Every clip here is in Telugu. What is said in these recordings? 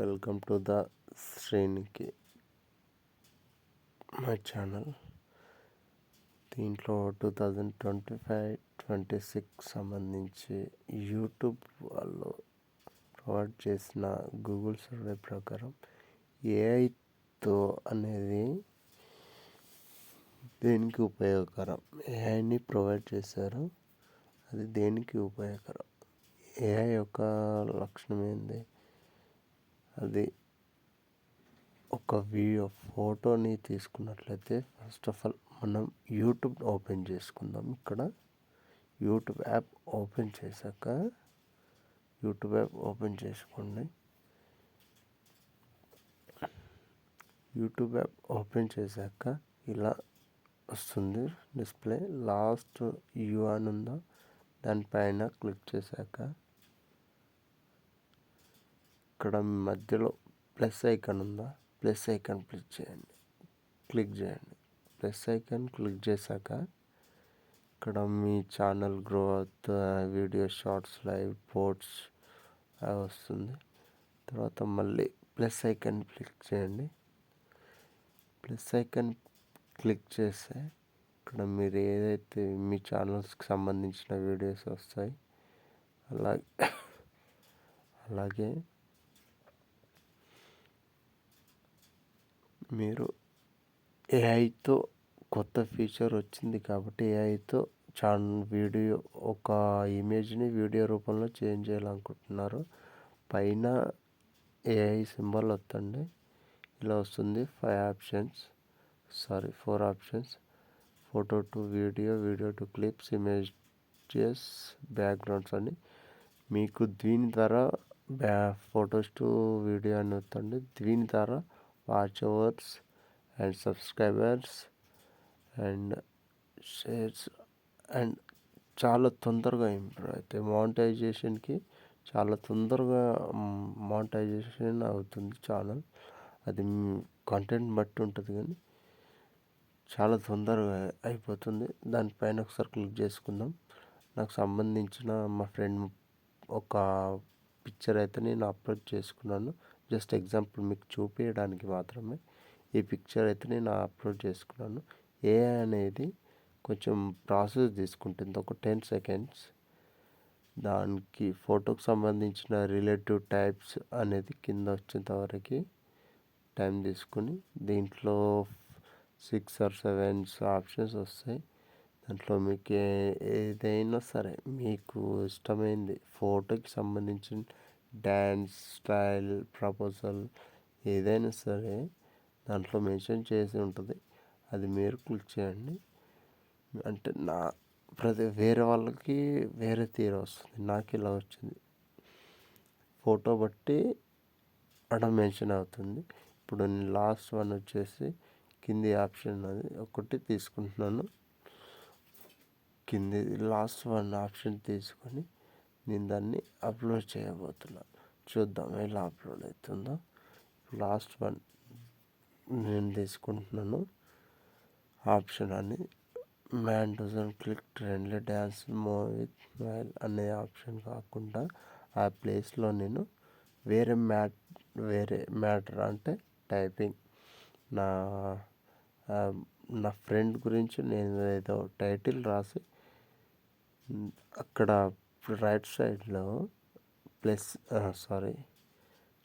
వెల్కమ్ టు ద శ్రేణికి మై ఛానల్. దీంట్లో two thousand twenty five twenty six సంబంధించి యూట్యూబ్ వాళ్ళు ప్రొవైడ్ చేసిన గూగుల్ సర్వే ప్రకారం ఏఐతో అనేది దేనికి ఉపయోగకరం? ఏఐని ప్రొవైడ్ చేశారు. అది దేనికి ఉపయోగకరం? ఏఐ యొక్క లక్షణం ఏంది? అది ఒక వీడియో ఫోటోని తీసుకున్నట్లయితే ఫస్ట్ ఆఫ్ ఆల్ మనం యూట్యూబ్ ఓపెన్ చేసుకుందాం. ఇక్కడ యూట్యూబ్ యాప్ ఓపెన్ చేశాక యూట్యూబ్ యాప్ ఓపెన్ చేసుకోండి. యూట్యూబ్ యాప్ ఓపెన్ చేశాక ఇలా వస్తుంది డిస్ప్లే. లాస్ట్ యూ అని ఉందా? దానిపైన క్లిక్ చేశాక ఇక్కడ మధ్యలో ప్లస్ ఐకాన్ ఉందా? ప్లస్ ఐకాన్ క్లిక్ చేయండి. క్లిక్ చేయండి. ప్లస్ ఐకాన్ క్లిక్ చేశాక ఇక్కడ మీ channel growth video shorts live posts అవి వస్తుంది. తర్వాత మళ్ళీ ప్లస్ ఐకాన్ క్లిక్ చేయండి. ప్లస్ ఐకాన్ క్లిక్ చేస్తే ఇక్కడ మీరు ఏదైతే మీ ఛానల్స్కి సంబంధించిన వీడియోస్ వస్తాయి అలాగే అలాగే మీరు ఏఐతో కొత్త ఫీచర్ వచ్చింది కాబట్టి ఏఐతో చాన్ వీడియో ఒక ఇమేజ్ని వీడియో రూపంలో చేంజ్ చేయాలనుకుంటున్నారు. పైన ఏఐ సింబల్ వస్తుంది. ఇలా వస్తుంది. Five options sorry four options photo to video video to clips images backgrounds అని. మీకు దీని ద్వారా బ్యా ఫొటోస్ టు వీడియో అని వస్తుంది. దీని ద్వారా watch hours and subscribers and shares and చాలా తొందరగా ఇంప్రూవ్ అవుతాయి మానిటైజేషన్కి చాలా తొందరగా మానిటైజేషన్ అవుతుంది ఛానల్ అది కంటెంట్ బట్టి ఉంటుంది కానీ చాలా తొందరగా అయిపోతుంది. దానిపైన ఒకసారి క్లిక్ చేసుకుందాం. నాకు సంబంధించిన మా ఫ్రెండ్ ఒక పిక్చర్ అయితే నేను అప్లోడ్ చేసుకున్నాను. జస్ట్ ఎగ్జాంపుల్ మీకు చూపించడానికి మాత్రమే ఈ పిక్చర్ అయితే నేను అప్లోడ్ చేసుకున్నాను. ఏఐ అనేది కొంచెం ప్రాసెస్ తీసుకుంటుంది. ఒక టెన్ సెకండ్స్. దానికి ఫోటోకి సంబంధించిన రిలేటివ్ టైప్స్ అనేది కింద వచ్చేంతవరకు టైం తీసుకుని దీంట్లో సిక్స్ ఆర్ సెవెన్స్ ఆప్షన్స్ వస్తాయి. దాంట్లో మీకు ఏదైనా సరే మీకు ఇష్టమైంది ఫోటోకి సంబంధించిన డ్యాన్స్ స్టైల్ ప్రపోజల్ ఏదైనా సరే దాంట్లో మెన్షన్ చేసి ఉంటుంది. అది మీరు క్లిక్ చేయండి. అంటే నా ప్రతి వేరే వాళ్ళకి వేరే తీరు వస్తుంది. నాకు ఇలా వచ్చింది. ఫోటో బట్టి అక్కడ మెన్షన్ అవుతుంది. ఇప్పుడు నేను లాస్ట్ వన్ వచ్చేసి కింది ఆప్షన్ అది ఒకటి తీసుకుంటున్నాను. కింది లాస్ట్ వన్ ఆప్షన్ తీసుకొని నేను దాన్ని అప్లోడ్ చేయబోతున్నాను చూద్దాం ఎలా అప్లోడ్ అవుతుందో. లాస్ట్ వన్ నేను తీసుకుంటున్నాను. ఆప్షన్ అని. Man dozen click trendy dance movie mile mobile అనే ఆప్షన్ కాకుండా ఆ ప్లేస్లో నేను వేరే మ్యాట్ వేరే మ్యాటర్ అంటే టైపింగ్. నా నా ఫ్రెండ్ గురించి నేను ఏదో టైటిల్ రాసి అక్కడ ఇప్పుడు రైట్ సైడ్లో ప్లస్ సారీ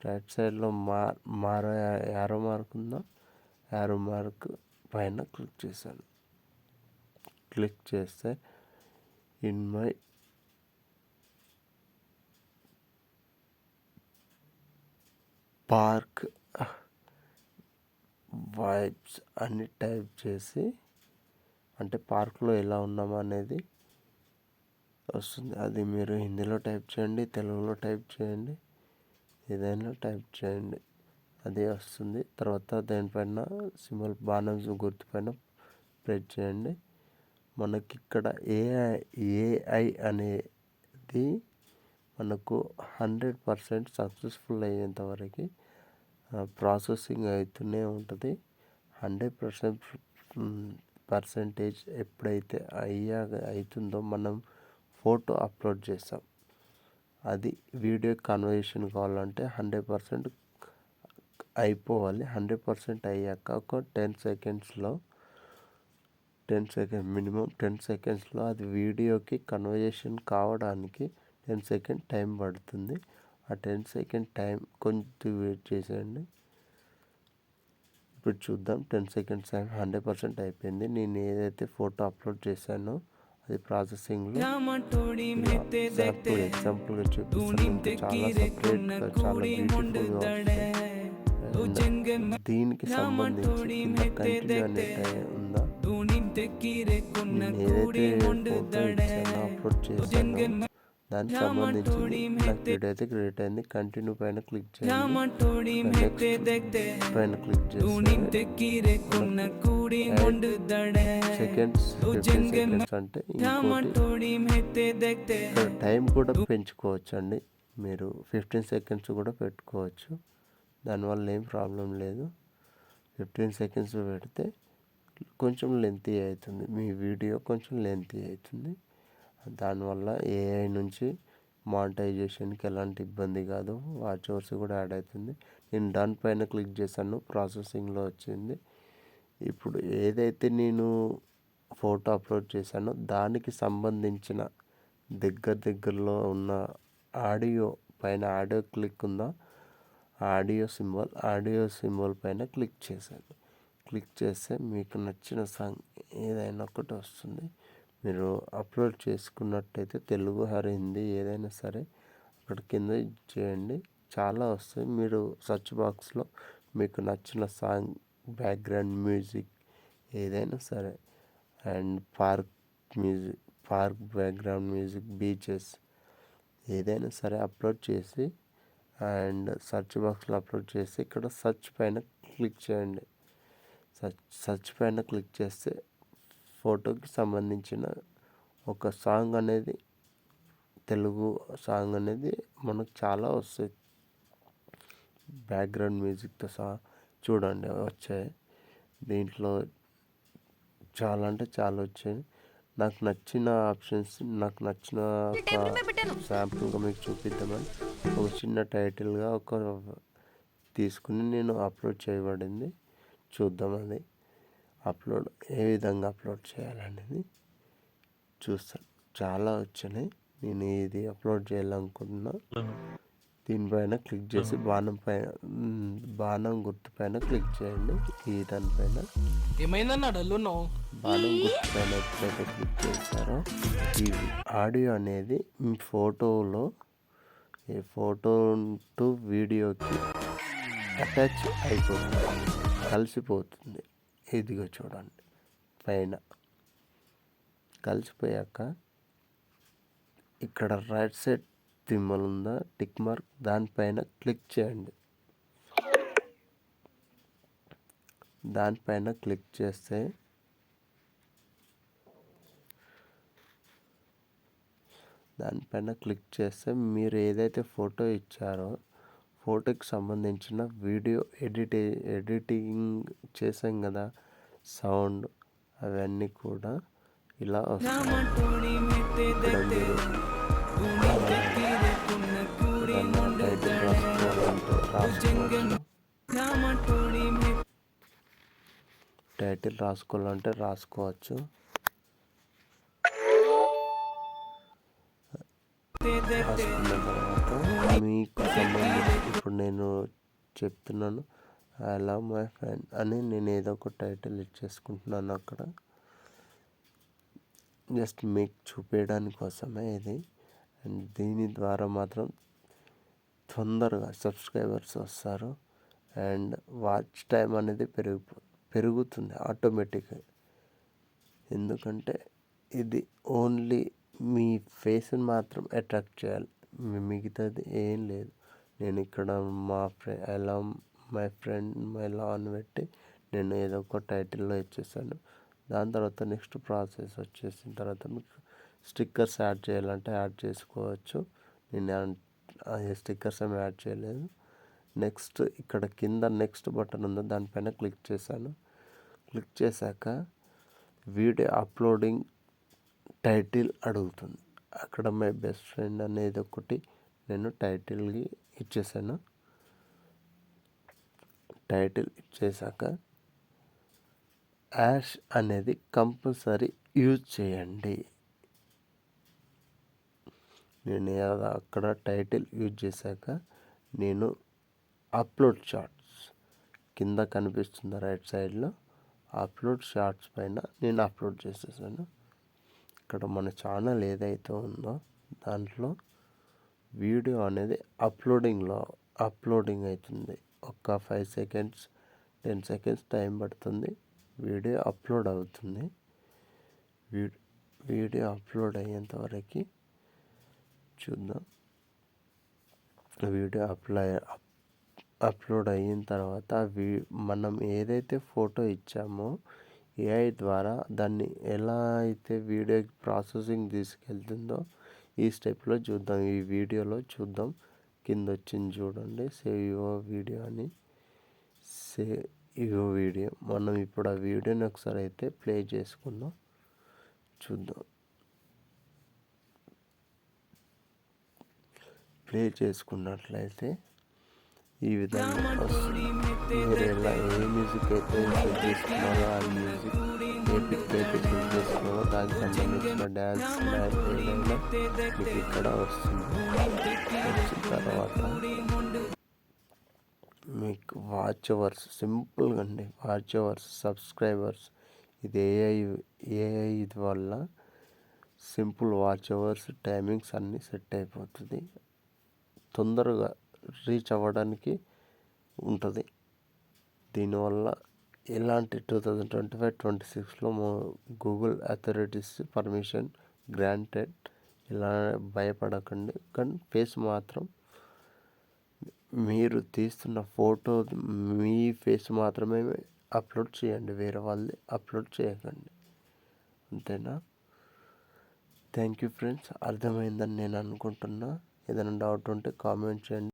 రైట్ సైడ్లో మార్ మారో యారో మార్క్ ఉందా? యారో మార్క్ పైన క్లిక్ చేశాను. క్లిక్ చేస్తే ఇన్ మై పార్క్ వైబ్స్ అని టైప్ చేసి అంటే పార్క్లో ఎలా ఉన్నామా అనేది వస్తుంది. అది మీరు హిందీలో టైప్ చేయండి తెలుగులో టైప్ చేయండి ఏదైనా టైప్ చేయండి. అదే వస్తుంది. తర్వాత దానిపైన సింబల్ బాణం గుర్తుపైన ప్రెస్ చేయండి. మనకి ఇక్కడ ఏఐ ఏఐ అనేది మనకు హండ్రెడ్ పర్సెంట్ సక్సెస్ఫుల్ అయ్యేంతవరకు ప్రాసెసింగ్ అవుతూనే ఉంటుంది. హండ్రెడ్ పర్సెంట్ పర్సెంటేజ్ ఎప్పుడైతే అయ్యా అవుతుందో మనం ఫోటో అప్లోడ్ చేస్తాం. అది వీడియో కన్వర్జేషన్ కావాలంటే హండ్రెడ్ పర్సెంట్ అయిపోవాలి. హండ్రెడ్ పర్సెంట్ అయ్యాక ఒక టెన్ సెకండ్స్లో టెన్ సెకండ్ మినిమం టెన్ సెకండ్స్లో అది వీడియోకి కన్వర్జేషన్ కావడానికి టెన్ సెకండ్ టైం పడుతుంది. ఆ టెన్ సెకండ్ టైం కొంచెం వెయిట్ చేసేయండి. ఇప్పుడు చూద్దాం ten seconds time hundred percent అయిపోయింది. నేను ఏదైతే ఫోటో అప్లోడ్ చేశానో అది ప్రాసెసింగ్లో ఎగ్జాంపుల్ ఎగ్జాంపుల్గా చూపిస్తాను ఇంకా చాలా సపరేట్గా చాలా బ్యూటిఫుల్గా వస్తాయి దీనికి సంబంధించి కింద కంటిన్యూ అనే ఉందా నేను ఏదైతే ఫోటో ఇచ్చానో అప్లోడ్ చేశానో దానికి సంబంధించి నాకు క్రియేట్ అయింది. కంటిన్యూ పైన క్లిక్ చేయండి. పైన క్లిక్ సెకండ్స్ సెకండ్స్ అంటే టైం కూడా పెంచుకోవచ్చు అండి మీరు ఫిఫ్టీన్ సెకండ్స్ కూడా పెట్టుకోవచ్చు. దానివల్ల ఏం ప్రాబ్లం లేదు. ఫిఫ్టీన్ సెకండ్స్ పెడితే కొంచెం లెంతీ అవుతుంది. మీ వీడియో కొంచెం లెంతీ అవుతుంది. దానివల్ల ఏఐ నుంచి మానిటైజేషన్కి ఎలాంటి ఇబ్బంది కాదు. వాచ్ అవర్స్ కూడా యాడ్ అవుతుంది. నేను డన్ పైన క్లిక్ చేశాను. ప్రాసెసింగ్లో వచ్చింది. ఇప్పుడు ఏదైతే నేను ఫోటో అప్లోడ్ చేశానో దానికి సంబంధించిన దగ్గర దగ్గరలో ఉన్న ఆడియో పైన ఆడియో క్లిక్ ఉందా? ఆడియో సింబల్ ఆడియో సింబల్ పైన క్లిక్ చేశాను. క్లిక్ చేస్తే మీకు నచ్చిన సాంగ్ ఏదైనా ఒకటి వస్తుంది. మీరు అప్లోడ్ చేసుకున్నట్టయితే తెలుగు ఆర్ హిందీ ఏదైనా సరే అక్కడ కింద చేయండి. చాలా వస్తాయి. మీరు సర్చ్ బాక్స్లో మీకు నచ్చిన సాంగ్ బ్యాక్గ్రౌండ్ మ్యూజిక్ ఏదైనా సరే and park music park background music beaches ఏదైనా సరే అప్లోడ్ చేసి అండ్ సర్చ్ బాక్స్లో అప్లోడ్ చేసి ఇక్కడ సర్చ్ పైన క్లిక్ చేయండి. సర్చ్ సర్చ్ పైన క్లిక్ చేస్తే ఫోటోకి సంబంధించిన ఒక సాంగ్ అనేది తెలుగు సాంగ్ అనేది మనకు చాలా వస్తాయి. బ్యాక్గ్రౌండ్ మ్యూజిక్తో సహా చూడండి వచ్చాయి. దీంట్లో చాలా అంటే చాలా వచ్చాయి. నాకు నచ్చిన ఆప్షన్స్ నాకు నచ్చిన ఒక శాంపుల్గా మీకు చూపిద్దామని ఒక చిన్న టైటిల్గా ఒక తీసుకుని నేను అప్లోడ్ చేయబడింది. చూద్దాం అది అప్లోడ్ ఏ విధంగా అప్లోడ్ చేయాలనేది చూస్తాను చాలా వచ్చినాయి నేను ఇది అప్లోడ్ చేయాలనుకుంటున్నా దీనిపైన క్లిక్ చేసి బాణం పైన బాణం గుర్తు పైన క్లిక్ చేయండి. ఈ దానిపైన ఏమైందన్నా డల్లున్నావు బాణం గుర్తు పైన ఎప్పుడైతే క్లిక్ చేస్తారో ఈ ఆడియో అనేది మీ ఫోటోలో ఈ ఫోటో టు వీడియోకి అటాచ్ అయిపోతుంది కలిసిపోతుంది. ఇదిగో చూడండి. పైన కలిసిపోయాక ఇక్కడ రైట్ సైడ్ తిమ్మలు ఉందా? టిక్ మార్క్ దానిపైన క్లిక్ చేయండి. దానిపైన క్లిక్ చేస్తే దానిపైన క్లిక్ చేస్తే మీరు ఏదైతే ఫోటో ఇచ్చారో ఫోటోకి సంబంధించిన వీడియో ఎడిట్ ఎడిటింగ్ చేసాం కదా సౌండ్ అవన్నీ కూడా ఇలా వస్తాయి. టైటిల్ రాసుకోవాలంటే రాసుకోవచ్చు. మీ రాసుకున్న తర్వాత మీకు ఇప్పుడు నేను చెప్తున్నాను ఐ లవ్ మై ఫ్రెండ్ అని నేను ఏదో ఒక టైటిల్ ఇచ్చేసుకుంటున్నాను అక్కడ. జస్ట్ మీకు చూపించడానికి కోసమే ఇది. అండ్ దీని ద్వారా మాత్రం తొందరగా సబ్స్క్రైబర్స్ వస్తారు. అండ్ వాచ్ టైం అనేది పెరిగిపో పెరుగుతుంది ఆటోమేటిక్గా. ఎందుకంటే ఇది ఓన్లీ మీ ఫేస్ని మాత్రం అట్రాక్ట్ చేయాలి. మిగతాది ఏం లేదు. నేను ఇక్కడ మా friend I my friend my lawn అని పెట్టి నేను ఏదో ఒక టైటిల్లో ఇచ్చేసాను. దాని తర్వాత నెక్స్ట్ ప్రాసెస్ వచ్చేసిన తర్వాత మీకు స్టిక్కర్స్ యాడ్ చేయాలంటే యాడ్ చేసుకోవచ్చు. నేను స్టిక్కర్స్ ఏమి యాడ్ చేయలేదు. నెక్స్ట్ ఇక్కడ కింద నెక్స్ట్ బటన్ ఉందో దానిపైన క్లిక్ చేశాను. క్లిక్ చేశాక వీడియో అప్లోడింగ్ టైటిల్ అడుగుతుంది. అక్కడ మై బెస్ట్ ఫ్రెండ్ అనేది ఒకటి నేను టైటిల్కి ఇచ్చేసాను. టైటిల్ ఇచ్చేసాక యాష్ అనేది కంపల్సరీ యూజ్ చేయండి. నేను అక్కడ టైటిల్ యూజ్ చేశాక నేను అప్లోడ్ షార్ట్స్ కింద కనిపిస్తుంది రైట్ సైడ్లో. అప్లోడ్ షార్ట్స్ పైన నేను అప్లోడ్ చేసేసాను. ఇక్కడ మన ఛానల్ ఏదైతే ఉందో దాంట్లో వీడియో అనేది అప్లోడింగ్లో అప్లోడింగ్ అవుతుంది. ఒక five seconds ten seconds time పడుతుంది. వీడియో అప్లోడ్ అవుతుంది. వీడియో అప్లోడ్ అయ్యేంత వరకు చూద్దాం. వీడియో అప్లై అప్లోడ్ అయిన తర్వాత వీ మనం ఏదైతే ఫోటో ఇచ్చామో ఏఐ ద్వారా దాన్ని ఎలా అయితే వీడియో ప్రాసెసింగ్ తీసుకెళ్తుందో ఈ స్టెప్లో చూద్దాం ఈ వీడియోలో చూద్దాం. కింద వచ్చింది చూడండి సేవ్ యువర్ వీడియో అని. Save your video. మనం ఇప్పుడు ఆ వీడియోని ఒకసారి అయితే ప్లే చేసుకుందాం చూద్దాం. ప్లే చేసుకున్నట్లయితే ఈ విధంగా మీరు ఎలా ఏ మ్యూజిక్ అయితే సెట్ చేసుకున్నారో ఆ మ్యూజిక్ ఏ పిక్ దానికి సంబంధించిన డ్యాన్స్ ఏదైనా మీకు ఇక్కడ వస్తుంది వచ్చిన తర్వాత మీకు వాచ్ అవర్స్ సింపుల్గా అండి వాచ్ అవర్స్ సబ్స్క్రైబర్స్ ఇది ఏఐ ఏఐ ఇది వల్ల సింపుల్ వాచ్ అవర్స్ టైమింగ్స్ అన్నీ సెట్ అయిపోతుంది. తొందరగా రీచ్ అవ్వడానికి ఉంటుంది. దీనివల్ల ఇలాంటి two thousand twenty five twenty సిక్స్లో గూగుల్ అథారిటీస్ పర్మిషన్ గ్రాంటెడ్ ఇలా భయపడకండి. కానీ ఫేస్ మాత్రం మీరు తీస్తున్న ఫోటో మీ ఫేస్ మాత్రమే అప్లోడ్ చేయండి. వేరే వాళ్ళది అప్లోడ్ చేయకండి. అంతేనా? Thank you friends. అర్థమైందని నేను అనుకుంటున్నా. ఏదైనా డౌట్ ఉంటే కామెంట్ చేయండి.